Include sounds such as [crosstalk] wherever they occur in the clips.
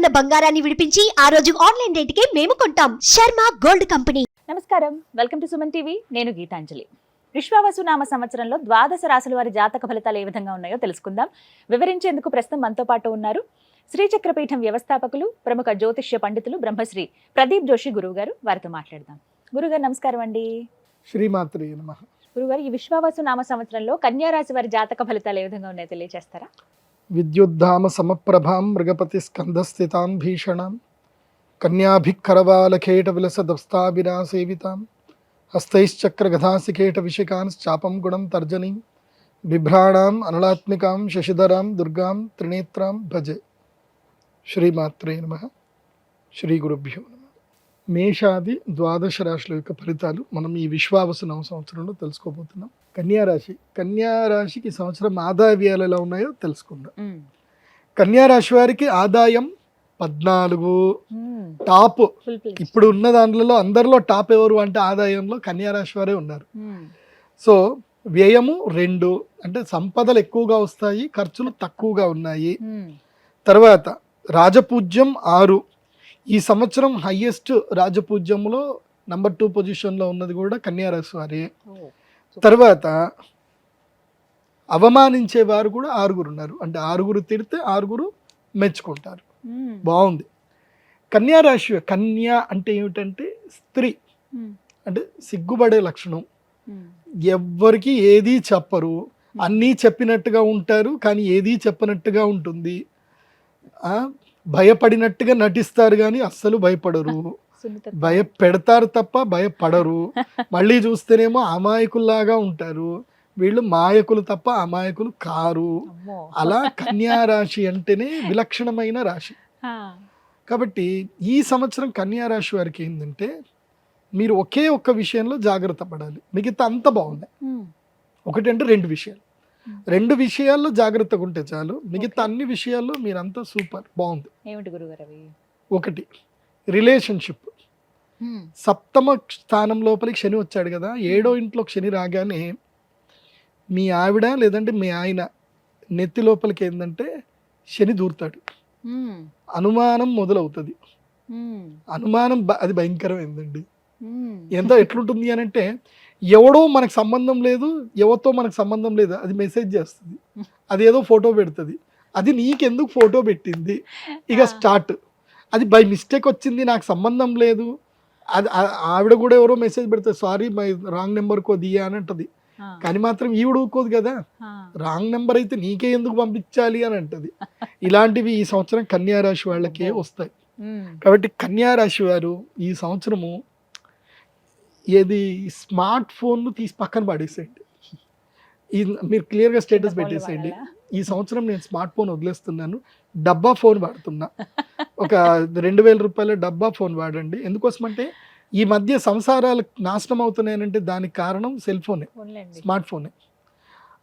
ఉన్న బంగారాన్ని విడిపించి ఆ రోజు ఆన్లైన్ రేటుకే మేము కొంటాం. Sharma gold company. నమస్కారం. Welcome to Suman TV. నేను గీతాంజలి. విశ్వావసు నామ సంవత్సరంలో ద్వాదశ రాశుల వారి జాతక ఫలితాలు ఏ విధంగా ఉన్నాయో తెలుసుకుందాం. వివరించేందుకు ప్రస్తుతం మనతో పాటు ఉన్నారు శ్రీచక్రపీఠం వ్యవస్థాపకులు ప్రముఖ జ్యోతిష్య పండితులు బ్రహ్మశ్రీ ప్రదీప్ జోషి గురువు గారు వారితో మాట్లాడదాం. గురుగారు నమస్కారం అండి. శ్రీమాత్రి నమ. గురుగారు ఈ విశ్వావసు నామ సంవత్సరంలో కన్యా రాశి వారి జాతక ఫలితాలు ఏ విధంగా ఉన్నాయో తెలియజేస్తారా विद्युद्धाम समप्रभां मृगपतिस्कन्धस्थितां भीषणां कन्याभिःकरवालखेटविलसदस्ताभिना सेवितां हस्तैश्चक्रगधासिकेटविशिकांश्चापं गुणं तर्जनीं बिभ्राणाम् अनलात्मिकां शशिधरां दुर्गां त्रिनेत्रां भजे। श्रीमात्रे नमः। श्रीगुरुभ्यो नमः। మేషాది ద్వాదశ రాశుల యొక్క ఫలితాలు మనం ఈ విశ్వావసు నవ సంవత్సరంలో తెలుసుకోబోతున్నాం. కన్యా రాశి. కన్యా రాశికి ఈ సంవత్సరం ఆదాయ వ్యయాలు ఎలా ఉన్నాయో తెలుసుకుందాం. కన్యా రాశి వారికి ఆదాయం పద్నాలుగు. టాప్. ఇప్పుడు ఉన్న దాంట్లో అందరిలో టాప్ ఎవరు అంటే ఆదాయంలో కన్యా రాశి వారే ఉన్నారు. సో వ్యయము రెండు. అంటే సంపదలు ఎక్కువగా వస్తాయి ఖర్చులు తక్కువగా ఉన్నాయి. తర్వాత రాజపూజ్యం ఆరు. ఈ సంవత్సరం హయ్యెస్ట్ రాజపూజ్యంలో నంబర్ టూ పొజిషన్లో ఉన్నది కూడా కన్యా రాశి వారే తర్వాత అవమానించే వారు కూడా ఆరుగురు ఉన్నారు. అంటే ఆరుగురు తిడితే ఆరుగురు మెచ్చుకుంటారు. బాగుంది. కన్యా రాశి కన్యా అంటే ఏమిటంటే స్త్రీ. అంటే సిగ్గుపడే లక్షణం. ఎవ్వరికి ఏదీ చెప్పరు. అన్నీ చెప్పినట్టుగా ఉంటారు కానీ ఏదీ చెప్పనట్టుగా ఉంటుంది. భయపడినట్టుగా నటిస్తారు కానీ అస్సలు భయపడరు. భయపెడతారు తప్ప భయపడరు. మళ్ళీ చూస్తేనేమో అమాయకుల్లాగా ఉంటారు. వీళ్ళు మాయకులు తప్ప అమాయకులు కారు. అలా కన్యా రాశి అంటేనే విలక్షణమైన రాశి. కాబట్టి ఈ సంవత్సరం కన్యా రాశి వారికి ఏంటంటే మీరు ఒకే ఒక్క విషయంలో జాగ్రత్త పడాలి. మిగతా అంత బాగుంది. ఒకటి అంటే రెండు విషయాలు. రెండు విషయాల్లో జాగ్రత్తగా ఉంటే చాలు. మిగతా అన్ని విషయాల్లో మీరంతా సూపర్ బాగుంది. ఏమిటి గురుగారు అవి? ఒకటి రిలేషన్షిప్. సప్తమ స్థానం లోపలికి శని వచ్చాడు కదా ఏడో ఇంట్లో శని రాగానే మీ ఆవిడ లేదంటే మీ ఆయన నెత్తి లోపలికి ఏంటంటే శని దూరుతాడు. అనుమానం మొదలవుతుంది. అనుమానం అది భయంకరమైందండి. ఎంత [laughs] ఎట్లుంటుంది అని అంటే ఎవడో మనకు సంబంధం లేదు ఎవరితో మనకు సంబంధం లేదు అది మెసేజ్ చేస్తుంది. అది ఏదో ఫోటో పెడుతుంది. అది నీకెందుకు ఫోటో పెట్టింది? ఇక స్టార్ట్ అది బై మిస్టేక్ వచ్చింది నాకు సంబంధం లేదు. అది ఆవిడ కూడా ఎవరో మెసేజ్ పెడుతుంది సారీ మై రాంగ్ నెంబర్ కో దియా అని అంటది. కానీ మాత్రం ఈవిడ ఊరుకోదు కదా. రాంగ్ నెంబర్ అయితే నీకే ఎందుకు పంపించాలి అని అంటది. ఇలాంటివి ఈ సంవత్సరం కన్యా రాశి వాళ్ళకే వస్తాయి. కాబట్టి కన్యా రాశి వారు ఈ సంవత్సరము ఏది స్మార్ట్ ఫోన్ తీసి పక్కన పడేసేయండి. ఈ మీరు క్లియర్గా స్టేటస్ పెట్టేసేయండి. ఈ సంవత్సరం నేను స్మార్ట్ ఫోన్ వదిలేస్తున్నాను. డబ్బా ఫోన్ వాడుతున్నా. ఒక రెండు వేల రూపాయల డబ్బా ఫోన్ వాడండి. ఎందుకోసమంటే ఈ మధ్య సంసారాలు నాశనం అవుతున్నాయనంటే దానికి కారణం సెల్ ఫోనే. స్మార్ట్ ఫోనే.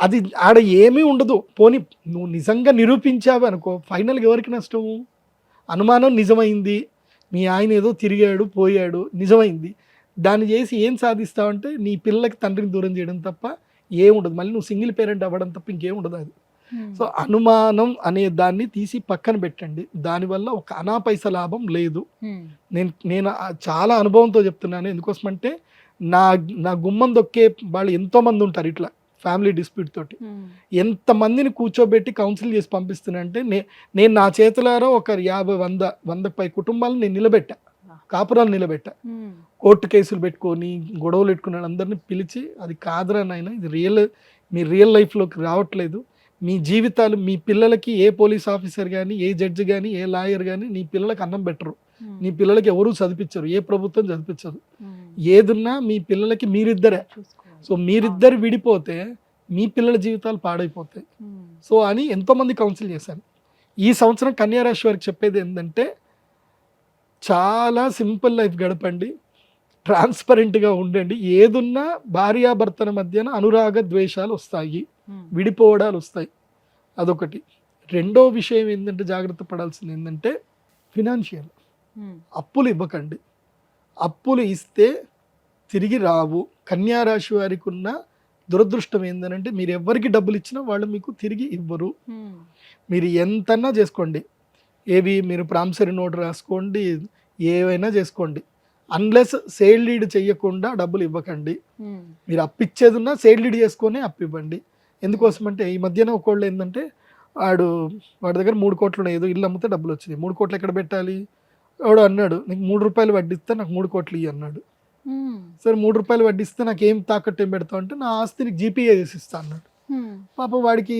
అది ఆడ ఏమీ ఉండదు. పోనీ నువ్వు నిజంగా నిరూపించావు అనుకో ఫైనల్గా ఎవరికి నష్టము? అనుమానం నిజమైంది. మీ ఆయన ఏదో తిరిగాడు పోయాడు నిజమైంది. దాన్ని చేసి ఏం సాధిస్తావంటే నీ పిల్లలకి తండ్రిని దూరం చేయడం తప్ప ఏముండదు. మళ్ళీ నువ్వు సింగిల్ పేరెంట్ అవ్వడం తప్ప ఇంకేం ఉండదు అది. సో అనుమానం అనే దాన్ని తీసి పక్కన పెట్టండి. దానివల్ల ఒక అనా పైస లాభం లేదు. నేను నేను చాలా అనుభవంతో చెప్తున్నాను. ఎందుకోసమంటే నా నా గుమ్మం దొక్కే వాళ్ళు ఎంతో మంది ఉంటారు ఇట్లా ఫ్యామిలీ డిస్ప్యూట్ తోటి. ఎంతమందిని కూర్చోబెట్టి కౌన్సిల్ చేసి పంపిస్తున్నా అంటే నే నేను నా చేతులారా ఒక యాభై వంద వంద పై కుటుంబాలను నేను నిలబెట్టా. కాపురాలు నిలబెట్టా. కోర్టు కేసులు పెట్టుకొని గొడవలు పెట్టుకున్న అందరినీ పిలిచి అది కాదురా నాయన ఇది రియల్ మీ రియల్ లైఫ్లోకి రావట్లేదు. మీ జీవితాలు మీ పిల్లలకి ఏ పోలీస్ ఆఫీసర్ కానీ ఏ జడ్జి కానీ ఏ లాయర్ కానీ నీ పిల్లలకి అన్నం పెట్టరు. నీ పిల్లలకి ఎవరూ చదివించరు ఏ ప్రభుత్వం చదివించదు. ఏదున్నా మీ పిల్లలకి మీరిద్దరే. సో మీరిద్దరు విడిపోతే మీ పిల్లల జీవితాలు పాడైపోతాయి. సో అని ఎంతోమంది కౌన్సిల్ చేశాను ఈ సంవత్సరం కన్యా రాశి వారికి చెప్పేది ఏంటంటే చాలా సింపుల్ లైఫ్ గడపండి. ట్రాన్స్పరెంట్గా ఉండండి. ఏదున్నా భార్యాభర్తల మధ్యన అనురాగ ద్వేషాలు వస్తాయి. విడిపోవడాలు వస్తాయి. అదొకటి. రెండో విషయం ఏంటంటే జాగ్రత్త పడాల్సింది ఏంటంటే ఫినాన్షియల్. అప్పులు ఇవ్వకండి. అప్పులు ఇస్తే తిరిగి రావు. కన్యా రాశి వారికి ఉన్న దురదృష్టం ఏంటంటే మీరు ఎవరికి డబ్బులు ఇచ్చినా వాళ్ళు మీకు తిరిగి ఇవ్వరు. మీరు ఎంతన్నా చేసుకోండి. ఏవి మీరు ప్రామిసరీ నోట్ రాసుకోండి ఏవైనా చేసుకోండి. అన్లెస్ సేల్ లీడ్ చేయకుండా డబ్బులు ఇవ్వకండి. ఉమ్, మీరు అప్పిచ్చేది ఉన్నా సేల్ లీడ్ చేసుకొని అప్పు ఇవ్వండి. ఎందుకోసం అంటే ఈ మధ్యన ఒకళ్ళు ఏంటంటే వాడు వాడి దగ్గర మూడు కోట్లు ఉన్నాయి. ఏదో ఇల్లు అమ్మితే డబ్బులు వచ్చింది మూడు కోట్లు ఎక్కడ పెట్టాలి? వాడు అన్నాడు నీకు మూడు రూపాయలు వడ్డిస్తే నాకు మూడు కోట్లు ఇయ్యి అన్నాడు. ఉమ్, సరే మూడు రూపాయలు వడ్డిస్తే నాకు ఏం తాకట్టు ఏం పెడతావు? అంటే నా ఆస్తి నీకు జీపీఏ చేసి ఇస్తా అన్నాడు. ఉమ్, పాప వాడికి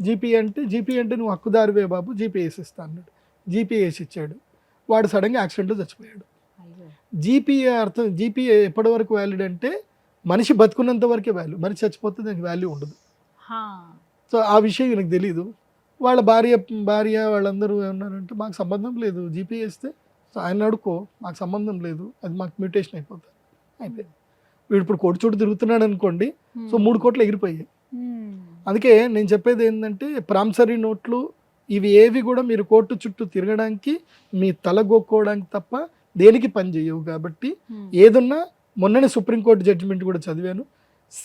జీపీ అంటే జీపీ అంటే నువ్వు హక్కుదారివే బాబు జీపీ వేసి ఇస్తా అన్నాడు. జీపీ వేసి ఇచ్చాడు వాడు సడన్గా యాక్సిడెంట్లో చచ్చిపోయాడు. జీపీఏ అర్థం జీపీఏ ఎప్పటి వరకు వ్యాలిడ్ అంటే మనిషి బతుకున్నంత వరకే వాల్యూ మనిషి చచ్చిపోతే దానికి వాల్యూ ఉండదు. సో ఆ విషయం నాకు తెలియదు వాళ్ళ భార్య భార్య వాళ్ళందరూ ఏమన్నారంటే మాకు సంబంధం లేదు జీపీ వేస్తే సో ఆయన అడుకో మాకు సంబంధం లేదు అది మాకు మ్యూటేషన్ అయిపోతుంది. అయిపోయింది వీడు ఇప్పుడు కోటి చోటు తిరుగుతున్నాడు అనుకోండి సో మూడు కోట్లు ఎగిరిపోయాయి. అందుకే నేను చెప్పేది ఏంటంటే ప్రామిసరీ నోట్లు ఇవి ఏవి కూడా మీరు కోర్టు చుట్టూ తిరగడానికి మీ తల గోక్కోవడానికి తప్ప దేనికి పని చేయవు కాబట్టి ఉమ్, ఏదున్నా మొన్ననే సుప్రీంకోర్టు జడ్జిమెంట్ కూడా చదివాను.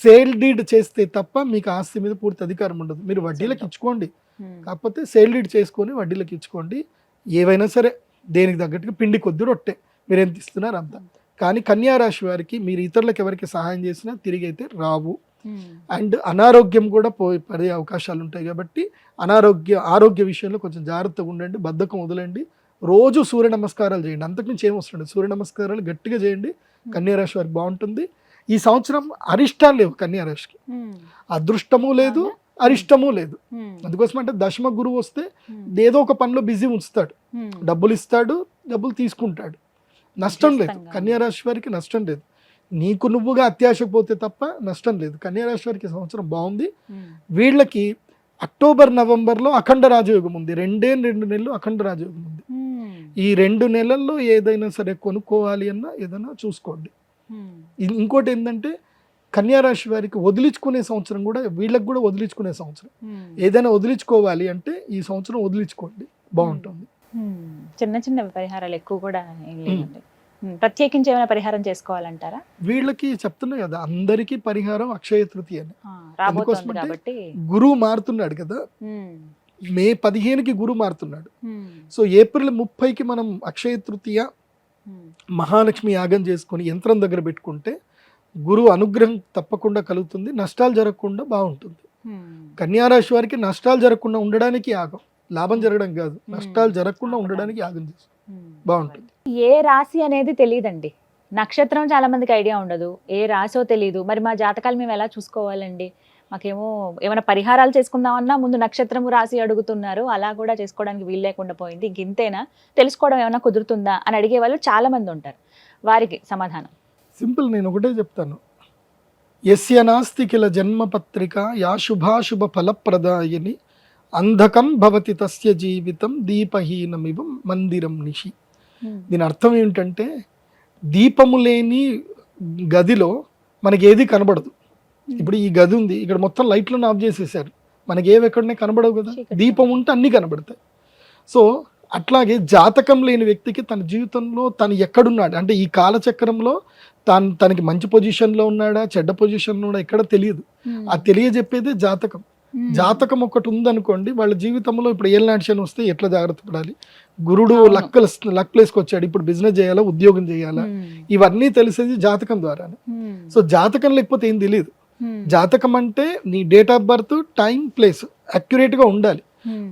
సేల్ డీడ్ చేస్తే తప్ప మీకు ఆస్తి మీద పూర్తి అధికారం ఉండదు. మీరు వడ్డీలకు ఇచ్చుకోండి. ఉమ్, కాకపోతే సేల్ డీడ్ చేసుకొని వడ్డీలకు ఇచ్చుకోండి. ఏవైనా సరే దేనికి తగ్గట్టుగా పిండి కొద్ది రొట్టె. మీరు ఎంత ఇస్తున్నారు అంత కానీ కన్యా రాశి వారికి మీరు ఇతరులకు ఎవరికి సహాయం చేసినా తిరిగి అయితే రావు. అండ్ అనారోగ్యం కూడా పోయి పడే అవకాశాలు ఉంటాయి కాబట్టి అనారోగ్య ఆరోగ్య విషయంలో కొంచెం జాగ్రత్తగా ఉండండి బద్ధకం వదలండి. రోజు సూర్య నమస్కారాలు చేయండి. అంతకుమించి ఏం వస్తుంది సూర్య నమస్కారాలు గట్టిగా చేయండి. కన్యారాశి వారికి బాగుంటుంది. ఈ సంవత్సరం అరిష్టాలు లేవు కన్యారాశికి ఉమ్, అదృష్టము లేదు అరిష్టము లేదు. అందుకోసం అంటే దశమ గురువు వస్తే ఏదో ఒక పనిలో బిజీ ఉంచుతాడు. డబ్బులు ఇస్తాడు డబ్బులు తీసుకుంటాడు. నష్టం లేదు. కన్యారాశి వారికి నష్టం లేదు. నీకు నువ్వుగా అత్యాశకు పోతే తప్ప నష్టం లేదు. కన్యారాశి వారికి ఈ సంవత్సరం బాగుంది. వీళ్ళకి అక్టోబర్ నవంబర్లో అఖండ రాజయోగం ఉంది. రెండే రెండు నెలలు అఖండ రాజయోగం ఉంది. ఈ రెండు నెలల్లో ఏదైనా సరే కొనుక్కోవాలి అన్నా ఏదైనా చూసుకోండి. ఇంకోటి ఏంటంటే కన్యారాశి వారికి వదిలించుకునే సంవత్సరం కూడా వీళ్ళకి కూడా వదిలించుకునే సంవత్సరం. ఏదైనా వదిలించుకోవాలి అంటే ఈ సంవత్సరం వదిలించుకోండి. బాగుంటుంది. చిన్న చిన్న పరిహారాలు ఎక్కువ కూడా ప్రత్యేకించి ఏమైనా పరిహారం చేసుకోవాలంటారా? వీళ్ళకి చెప్తున్నా కదా అందరికీ పరిహారం అక్షయ తృతీయ అని. కాబట్టి. గురువు మారుతున్నాడు కదా. మే. పదిహేనుకి గురువు మారుతున్నాడు. సో ఏప్రిల్ ముప్పైకి మనం అక్షయ తృతీయ మహాలక్ష్మి యాగం చేసుకొని యంత్రం దగ్గర పెట్టుకుంటే గురువు అనుగ్రహం తప్పకుండా కలుగుతుంది నష్టాలు జరగకుండా బాగుంటుంది. కన్యారాశి వారికి నష్టాలు జరగకుండా ఉండడానికి యాగం లాభం జరగడం కాదు నష్టాలు జరగకుండా ఉండడానికి యాగం చేస్తుంది. బాగుంటుంది. ఏ రాశి అనేది తెలియదండి నక్షత్రం చాలా మందికి ఐడియా ఉండదు. ఏ రాశో తెలియదు మరి మా జాతకాలు మేము ఎలా చూసుకోవాలండి? మాకేమో ఏమైనా పరిహారాలు చేసుకుందామన్నా ముందు నక్షత్రము రాశి అడుగుతున్నారు. అలా కూడా చేసుకోవడానికి వీలు లేకుండా పోయింది. ఇంక ఇంతేనా? తెలుసుకోవడం ఏమైనా కుదురుతుందా? అని అడిగే వాళ్ళు చాలా మంది ఉంటారు. వారికి సమాధానం. సింపుల్ నేను ఒకటే చెప్తాను. యస్య నాస్తి కిల జన్మపత్రిక యా శుభాశుభ ఫలప్రదాయని అంధకం భవతి తస్య జీవితం దీపహీనమివ మందిరం నిషి. దీని అర్థం ఏమిటంటే దీపము లేని గదిలో మనకి ఏది కనబడదు ఇప్పుడు ఈ గది ఉంది ఇక్కడ మొత్తం లైట్లను ఆఫ్ చేసేసారు. మనకి ఏవి ఎక్కడనే కనబడవు కదా. దీపం ఉంటే అన్నీ కనబడతాయి. సో అట్లాగే జాతకం లేని వ్యక్తికి తన జీవితంలో తను ఎక్కడున్నాడు? అంటే ఈ కాలచక్రంలో తాను తనకి మంచి పొజిషన్లో ఉన్నాడా? చెడ్డ పొజిషన్లో ఉన్నాడా? ఎక్కడ తెలియదు. ఆ తెలియజెప్పేదే జాతకం. జాతకం ఒకటి ఉందనుకోండి వాళ్ళ జీవితంలో ఇప్పుడు ఏం నాట్యం వస్తే ఎట్లా జాగ్రత్త పడాలి? గురుడు. లక్ లక్ ప్లేస్కి వచ్చాడు ఇప్పుడు బిజినెస్ చేయాలా ఉద్యోగం చేయాలా? ఇవన్నీ తెలిసేది జాతకం ద్వారానే. సో జాతకం లేకపోతే ఏం తెలియదు జాతకం అంటే నీ డేట్ ఆఫ్ బర్త్ టైం ప్లేస్గా ఉండాలి.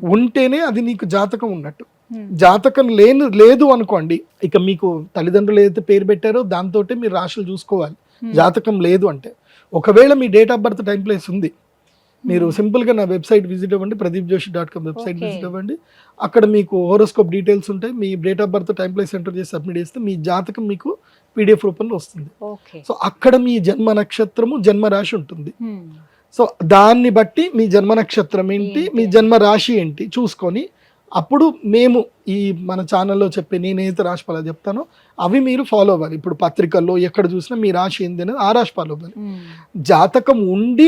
ఉంటేనే అది నీకు జాతకం ఉన్నట్టు. జాతకం లేని లేదు అనుకోండి ఇక మీకు తల్లిదండ్రులు ఏదైతే పేరు పెట్టారో దాంతో మీరు రాశులు చూసుకోవాలి. జాతకం లేదు అంటే. ఒకవేళ మీ date of birth time place ఉంది మీరు సింపుల్గా నా వెబ్సైట్ విజిట్ అవ్వండి Pradeep Joshi dot com website. Visit అవ్వండి. అక్కడ మీకు హోరోస్కోప్ డీటెయిల్స్ ఉంటాయి. మీ date of birth time place enter చేసి సబ్మిట్ చేస్తే మీ జాతకం మీకు పీడిఎఫ్ రూపంలో వస్తుంది. సో అక్కడ మీ జన్మ నక్షత్రము జన్మ రాశి ఉంటుంది. సో దాన్ని బట్టి మీ జన్మ నక్షత్రం ఏంటి మీ? జన్మ రాశి ఏంటి చూసుకొని అప్పుడు మేము ఈ మన ఛానల్లో చెప్పే నేనైతే రాశి ఫలాలు చెప్తానో అవి మీరు ఫాలో అవ్వాలి. ఇప్పుడు పత్రికల్లో ఎక్కడ చూసినా మీ రాశి ఏంది అనేది ఆ రాశి ఫాలో అవ్వాలి. జాతకం ఉండి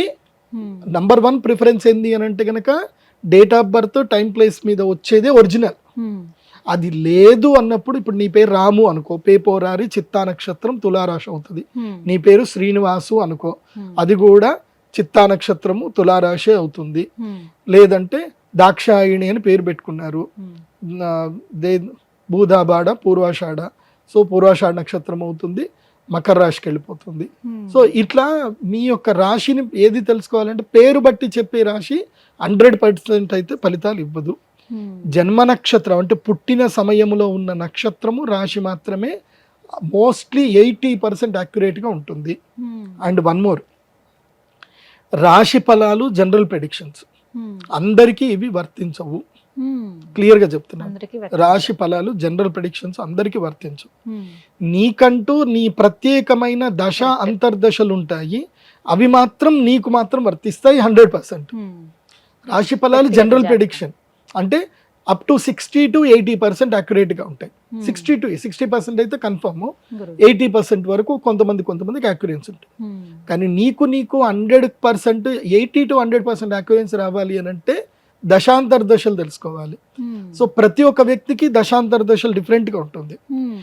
నంబర్ వన్ ప్రిఫరెన్స్ ఏంది అని అంటే కనుక date of birth time place మీద వచ్చేదే ఒరిజినల్ అది లేదు అన్నప్పుడు ఇప్పుడు నీ పేరు రాము అనుకో పేపోరారి చిత్తా నక్షత్రం తులారాశి అవుతుంది. నీ పేరు శ్రీనివాసు అనుకో అది కూడా చిత్తా నక్షత్రము తులారాశి అవుతుంది. లేదంటే దాక్షాయిణి అని పేరు పెట్టుకున్నారు. దే భూదాబాడ పూర్వాషాఢ. సో పూర్వాషాఢ నక్షత్రం అవుతుంది. మకర రాశికి వెళ్ళిపోతుంది. సో ఇట్లా మీ యొక్క రాశిని ఏది తెలుసుకోవాలంటే పేరు బట్టి చెప్పే రాశి హండ్రెడ్ పర్సెంట్ అయితే ఫలితాలు ఇవ్వదు. జన్మ నక్షత్రం అంటే పుట్టిన సమయంలో ఉన్న నక్షత్రము రాశి మాత్రమే మోస్ట్లీ ఎయిటీ పర్సెంట్ యాక్యురేట్గా ఉంటుంది. అండ్ వన్ మోర్ రాశి ఫలాలు జనరల్ ప్రెడిక్షన్స్. అందరికీ ఇవి వర్తించవు. క్లియర్గా చెప్తున్నాను. అందరికీ రాశి ఫలాలు జనరల్ ప్రెడిక్షన్స్ అందరికీ వర్తించవు నీకంటూ నీ ప్రత్యేకమైన దశ అంతర్దశలు ఉంటాయి. అవి మాత్రం నీకు మాత్రం వర్తిస్తాయి హండ్రెడ్ పర్సెంట్. రాశి ఫలాలు జనరల్. ప్రెడిక్షన్ అంటే up to sixty to eighty పర్సెంట్గా ఉంటాయి. సిక్స్టీ టు సిక్స్టీ పర్సెంట్ అయితే కన్ఫర్మ్ ఎయిటీ పర్సెంట్ వరకు కొంతమంది కొంతమందికి అక్యురెన్స్ ఉంటుంది కానీ నీకు నీకు hundred percent eighty to hundred percent accuracy రావాలి అని అంటే దశాంతర దశలు తెలుసుకోవాలి. సో ప్రతి ఒక్క వ్యక్తికి దశాంతర దశలు different గా ఉంటుంది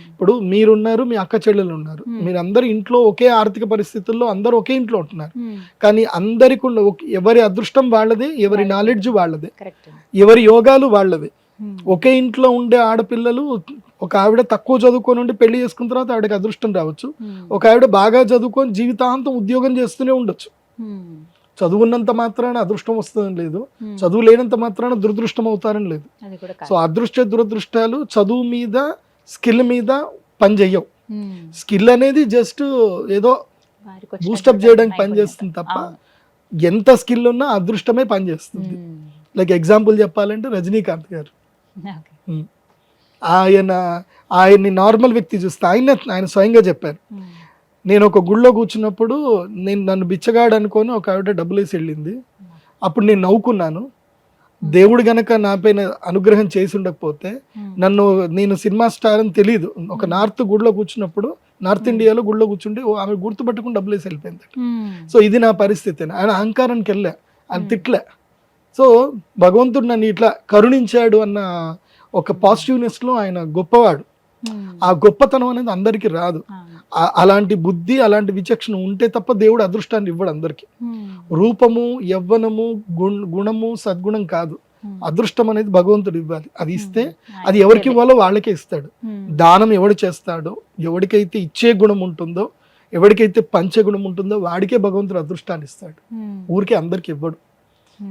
ఇప్పుడు మీరున్నారు మీ అక్క చెల్లెలు ఉన్నారు. Hmm. మీరు అందరు ఇంట్లో ఒకే ఆర్థిక పరిస్థితుల్లో అందరూ ఒకే ఇంట్లో ఉంటున్నారు. కానీ అందరికి ఎవరి అదృష్టం వాళ్ళదే ఎవరి. నాలెడ్జ్ వాళ్ళదే. ఎవరి యోగాలు వాళ్ళవే. ఒకే ఇంట్లో ఉండే ఆడపిల్లలు ఒక ఆవిడ తక్కువ చదువుకొని ఉండి పెళ్ళి చేసుకున్న తర్వాత ఆవిడకి అదృష్టం రావచ్చు. ఒక ఆవిడ బాగా చదువుకొని జీవితాంతం ఉద్యోగం చేస్తూనే ఉండొచ్చు. చదువున్నంత మాత్రాన అదృష్టం వస్తుందని లేదు. చదువు లేనంత మాత్రాన దురదృష్టం అవుతారని లేదు సో అదృష్ట దురదృష్టాలు చదువు మీద స్కిల్ మీద పనిచేయవు స్కిల్ అనేది జస్ట్ ఏదో బూస్టప్ చేయడానికి పనిచేస్తుంది తప్ప ఎంత స్కిల్ ఉన్నా అదృష్టమే పనిచేస్తుంది లైక్ ఎగ్జాంపుల్ చెప్పాలంటే రజనీకాంత్ గారు. ఆయన ఆయన్ని నార్మల్ వ్యక్తి చూస్తే ఆయన ఆయన స్వయంగా చెప్పారు. నేను ఒక గుళ్ళో కూర్చున్నప్పుడు నేను నన్ను బిచ్చగాడు అనుకొని ఒక ఆవిడ డబ్బులు వేసి వెళ్ళింది. అప్పుడు నేను నవ్వుకున్నాను. దేవుడు గనక నాపైన అనుగ్రహం చేసి ఉండకపోతే నన్ను నేను సినిమా స్టార్ అని తెలియదు ఒక నార్త్ గుడిలో కూర్చున్నప్పుడు నార్త్ ఇండియాలో గుడిలో కూర్చుంటే ఆమె గుర్తుపట్టుకుని డబ్బులు వేసి వెళ్ళిపోయింది సో ఇది నా పరిస్థితి. ఆయన అహంకారానికి వెళ్ళా. ఆయన తిట్లే. సో భగవంతుడు నన్ను ఇట్లా కరుణించాడు అన్న ఒక పాజిటివ్నెస్లో ఆయన గొప్పవాడు. ఆ గొప్పతనం అనేది అందరికీ రాదు. అలాంటి బుద్ధి అలాంటి విచక్షణ ఉంటే తప్ప దేవుడు అదృష్టాన్ని ఇవ్వడు అందరికి. రూపము యవ్వనము గుణ- గుణము సద్గుణం కాదు. అదృష్టం అనేది భగవంతుడు ఇవ్వాలి. అది ఇస్తే అది ఎవరికి ఇవ్వాలో వాళ్ళకే ఇస్తాడు. దానం ఎవడు చేస్తాడో ఎవరికైతే ఇచ్చే గుణం ఉంటుందో ఎవరికైతే పంచే గుణం ఉంటుందో వాడికే భగవంతుడు అదృష్టాన్ని ఇస్తాడు. ఊరికే అందరికి ఇవ్వడు.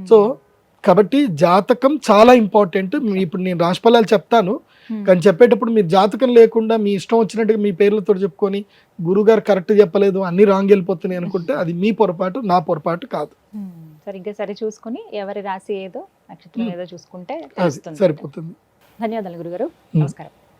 సో కాబట్టి జాతకం చాలా ఇంపార్టెంట్. ఇప్పుడు నేను రాశిఫలాలు చెప్తాను. కానీ చెప్పేటప్పుడు మీరు జాతకం లేకుండా మీ ఇష్టం వచ్చినట్టుగా మీ పేర్లతో చెప్పుకొని గురుగారు కరెక్ట్ చెప్పలేదు అన్ని రాంగ్ వెళ్ళిపోతున్నాయి అనుకుంటే అది మీ పొరపాటు నా పొరపాటు కాదు. సరిగ్గా సరి చూసుకుని ఎవరి రాశి ఏదో నక్షత్రం Hmm. ఏదో చూసుకుంటే సరిపోతుంది. ధన్యవాదాలు గురుగారు. Hmm. నమస్కారం.